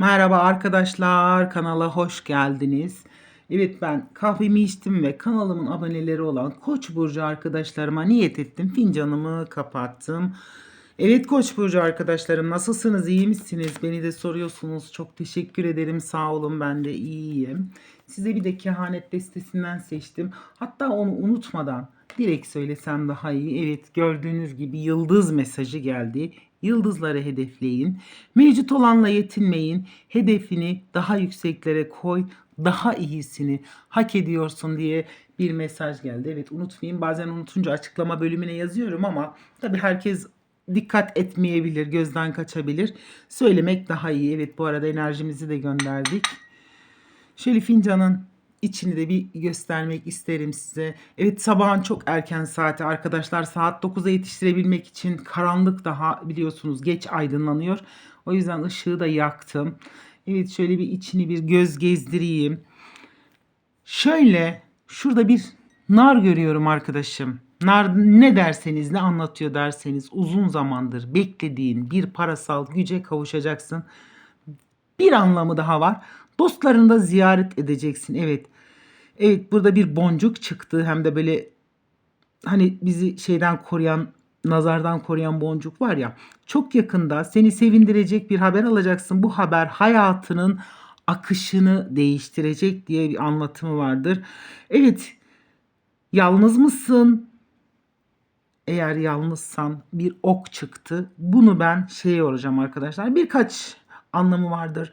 Merhaba arkadaşlar, kanala hoş geldiniz. Evet ben kahvemi içtim ve kanalımın aboneleri olan Koç burcu arkadaşlarıma niyet ettim. Fincanımı kapattım. Evet Koç burcu arkadaşlarım nasılsınız? iyi misiniz? Beni de soruyorsunuz. Çok teşekkür ederim. Sağ olun ben de iyiyim. Size bir de kehanet destesinden seçtim. Hatta onu unutmadan direkt söylesem daha iyi. Evet gördüğünüz gibi yıldız mesajı geldi. Yıldızları hedefleyin. Mevcut olanla yetinmeyin. Hedefini daha yükseklere koy. Daha iyisini hak ediyorsun diye bir mesaj geldi. Evet unutmayın. Bazen unutunca açıklama bölümüne yazıyorum ama tabii herkes dikkat etmeyebilir, gözden kaçabilir. Söylemek daha iyi. Evet bu arada enerjimizi de gönderdik. Şöyle fincanın içini de bir göstermek isterim size. Evet sabahın çok erken saati arkadaşlar. Saat 9'a yetiştirebilmek için karanlık daha biliyorsunuz geç aydınlanıyor. O yüzden ışığı da yaktım. Evet şöyle bir içini bir göz gezdireyim. Şöyle şurada bir nar görüyorum arkadaşım. Nar ne derseniz ne anlatıyor derseniz uzun zamandır beklediğin bir parasal güce kavuşacaksın. Bir anlamı daha var. Dostlarını da ziyaret edeceksin. Evet. Evet burada bir boncuk çıktı. Hem de böyle hani bizi şeyden koruyan nazardan koruyan boncuk var ya. Çok yakında seni sevindirecek bir haber alacaksın. Bu haber hayatının akışını değiştirecek diye bir anlatımı vardır. Evet. Yalnız mısın? Eğer yalnızsan bir ok çıktı. Bunu ben şey yoracağım arkadaşlar. Birkaç anlamı vardır.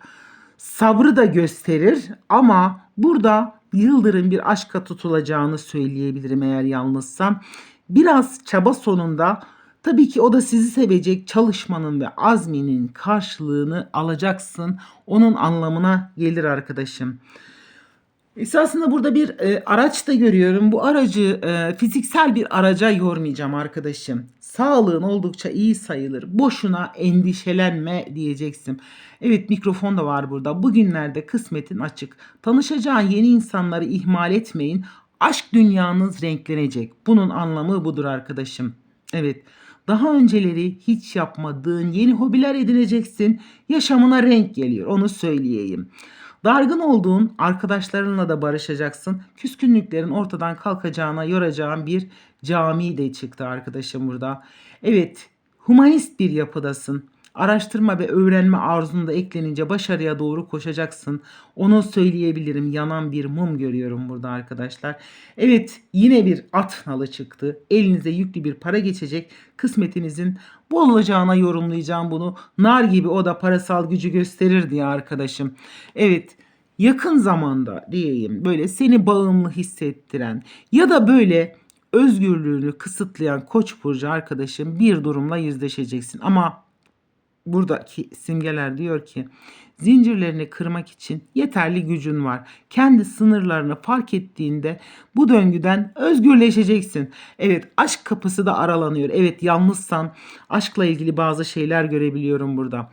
Sabrı da gösterir ama burada yıldırım bir aşka tutulacağını söyleyebilirim eğer yalnızsam. Biraz çaba sonunda tabii ki o da sizi sevecek çalışmanın ve azminin karşılığını alacaksın. Onun anlamına gelir arkadaşım. Esasında burada bir e, araç da görüyorum. Bu aracı e, fiziksel bir araca yormayacağım arkadaşım. Sağlığın oldukça iyi sayılır. Boşuna endişelenme diyeceksin. Evet mikrofon da var burada. Bugünlerde kısmetin açık. Tanışacağın yeni insanları ihmal etmeyin. Aşk dünyanız renklenecek. Bunun anlamı budur arkadaşım. Evet. Daha önceleri hiç yapmadığın yeni hobiler edineceksin. Yaşamına renk geliyor. Onu söyleyeyim. Dargın olduğun arkadaşlarınla da barışacaksın. Küskünlüklerin ortadan kalkacağına yoracağın bir cami de çıktı arkadaşım burada. Evet, humanist bir yapıdasın. Araştırma ve öğrenme arzunda eklenince başarıya doğru koşacaksın. Onu söyleyebilirim. Yanan bir mum görüyorum burada arkadaşlar. Evet yine bir at nalı çıktı. Elinize yüklü bir para geçecek. Kısmetinizin bol olacağına yorumlayacağım bunu. Nar gibi o da parasal gücü gösterir diye arkadaşım. Evet yakın zamanda diyeyim böyle seni bağımlı hissettiren ya da böyle özgürlüğünü kısıtlayan koç burcu arkadaşım bir durumla yüzleşeceksin. Ama buradaki simgeler diyor ki zincirlerini kırmak için yeterli gücün var. Kendi sınırlarını fark ettiğinde bu döngüden özgürleşeceksin. Evet aşk kapısı da aralanıyor. Evet yalnızsan aşkla ilgili bazı şeyler görebiliyorum burada.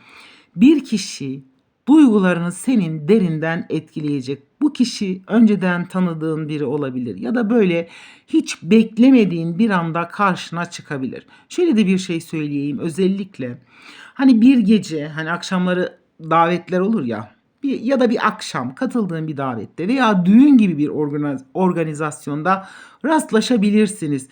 Bir kişi duygularını senin derinden etkileyecek. Bu kişi önceden tanıdığın biri olabilir ya da böyle hiç beklemediğin bir anda karşına çıkabilir. Şöyle de bir şey söyleyeyim özellikle hani bir gece hani akşamları davetler olur ya bir, ya da bir akşam katıldığın bir davette veya düğün gibi bir organiz, organizasyonda rastlaşabilirsiniz.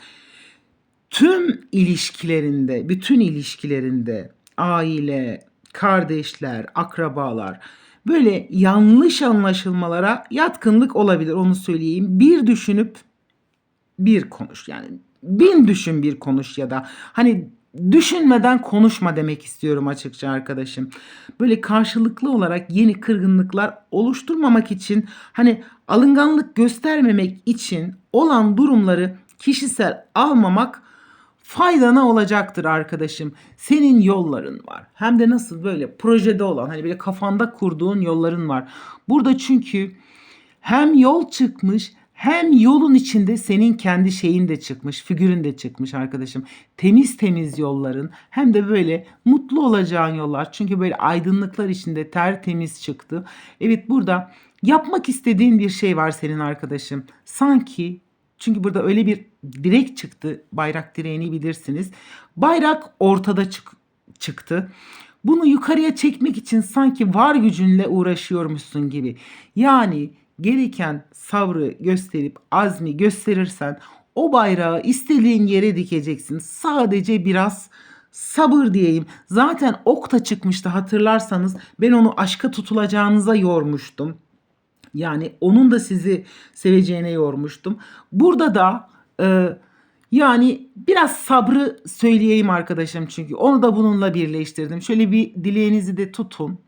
Tüm ilişkilerinde, bütün ilişkilerinde aile, kardeşler, akrabalar böyle yanlış anlaşılmalara yatkınlık olabilir onu söyleyeyim. Bir düşünüp bir konuş yani bin düşün bir konuş ya da hani düşünmeden konuşma demek istiyorum açıkça arkadaşım. Böyle karşılıklı olarak yeni kırgınlıklar oluşturmamak için hani alınganlık göstermemek için olan durumları kişisel almamak faydana olacaktır arkadaşım. Senin yolların var. Hem de nasıl böyle projede olan hani böyle kafanda kurduğun yolların var. Burada çünkü hem yol çıkmış hem yolun içinde senin kendi şeyin de çıkmış, figürün de çıkmış arkadaşım. Temiz temiz yolların hem de böyle mutlu olacağın yollar. Çünkü böyle aydınlıklar içinde tertemiz çıktı. Evet burada yapmak istediğin bir şey var senin arkadaşım. Sanki çünkü burada öyle bir direk çıktı. Bayrak direğini bilirsiniz. Bayrak ortada çık çıktı. bunu yukarıya çekmek için sanki var gücünle uğraşıyormuşsun gibi. Yani gereken sabrı gösterip azmi gösterirsen o bayrağı istediğin yere dikeceksin. Sadece biraz sabır diyeyim. Zaten okta çıkmıştı hatırlarsanız ben onu aşka tutulacağınıza yormuştum. Yani onun da sizi seveceğine yormuştum. Burada da e, yani biraz sabrı söyleyeyim arkadaşım çünkü onu da bununla birleştirdim. Şöyle bir dileğinizi de tutun.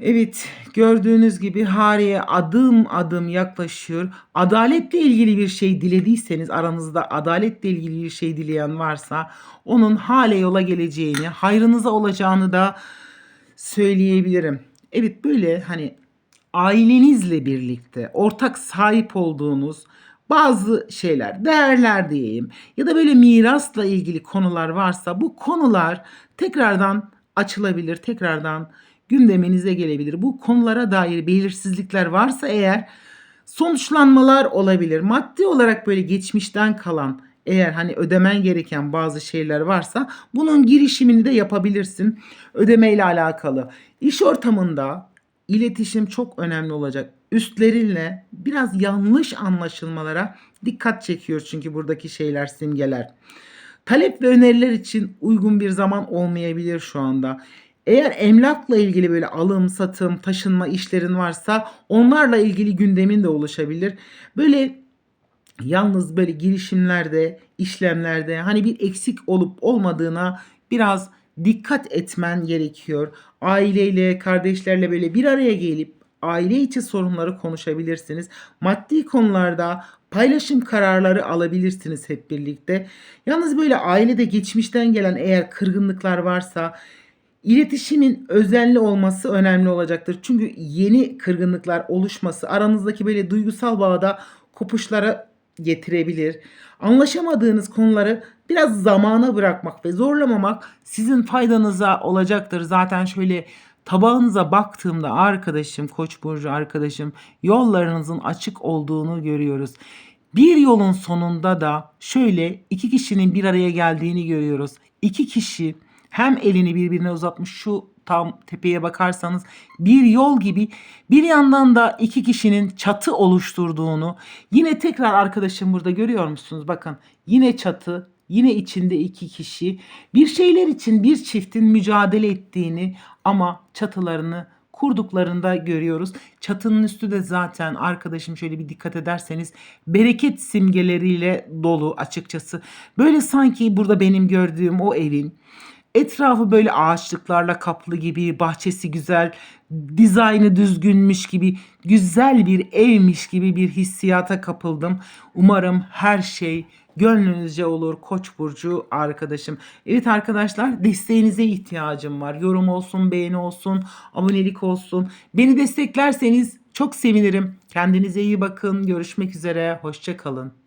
Evet, gördüğünüz gibi Hariye adım adım yaklaşıyor. Adaletle ilgili bir şey dilediyseniz, aranızda adaletle ilgili bir şey dileyen varsa onun hale yola geleceğini, hayrınıza olacağını da söyleyebilirim. Evet, böyle hani ailenizle birlikte ortak sahip olduğunuz bazı şeyler, değerler diyeyim ya da böyle mirasla ilgili konular varsa bu konular tekrardan açılabilir, tekrardan gündeminize gelebilir. Bu konulara dair belirsizlikler varsa eğer sonuçlanmalar olabilir. Maddi olarak böyle geçmişten kalan eğer hani ödemen gereken bazı şeyler varsa bunun girişimini de yapabilirsin. Ödeme ile alakalı. İş ortamında iletişim çok önemli olacak. Üstlerinle biraz yanlış anlaşılmalara dikkat çekiyor çünkü buradaki şeyler simgeler. Talep ve öneriler için uygun bir zaman olmayabilir şu anda. Eğer emlakla ilgili böyle alım, satım, taşınma işlerin varsa onlarla ilgili gündemin de oluşabilir. Böyle yalnız böyle girişimlerde, işlemlerde hani bir eksik olup olmadığına biraz dikkat etmen gerekiyor. Aileyle, kardeşlerle böyle bir araya gelip aile içi sorunları konuşabilirsiniz. Maddi konularda paylaşım kararları alabilirsiniz hep birlikte. Yalnız böyle ailede geçmişten gelen eğer kırgınlıklar varsa İletişimin özenli olması önemli olacaktır. Çünkü yeni kırgınlıklar oluşması aranızdaki böyle duygusal bağda kopuşlara getirebilir. Anlaşamadığınız konuları biraz zamana bırakmak ve zorlamamak sizin faydanıza olacaktır. Zaten şöyle tabağınıza baktığımda arkadaşım, Koç burcu arkadaşım yollarınızın açık olduğunu görüyoruz. Bir yolun sonunda da şöyle iki kişinin bir araya geldiğini görüyoruz. İki kişi hem elini birbirine uzatmış şu tam tepeye bakarsanız bir yol gibi bir yandan da iki kişinin çatı oluşturduğunu yine tekrar arkadaşım burada görüyor musunuz? Bakın yine çatı yine içinde iki kişi bir şeyler için bir çiftin mücadele ettiğini ama çatılarını kurduklarında görüyoruz. Çatının üstü de zaten arkadaşım şöyle bir dikkat ederseniz bereket simgeleriyle dolu açıkçası. Böyle sanki burada benim gördüğüm o evin Etrafı böyle ağaçlıklarla kaplı gibi, bahçesi güzel, dizaynı düzgünmüş gibi, güzel bir evmiş gibi bir hissiyata kapıldım. Umarım her şey gönlünüzce olur Koç burcu arkadaşım. Evet arkadaşlar desteğinize ihtiyacım var. Yorum olsun, beğeni olsun, abonelik olsun. Beni desteklerseniz çok sevinirim. Kendinize iyi bakın. Görüşmek üzere. Hoşça kalın.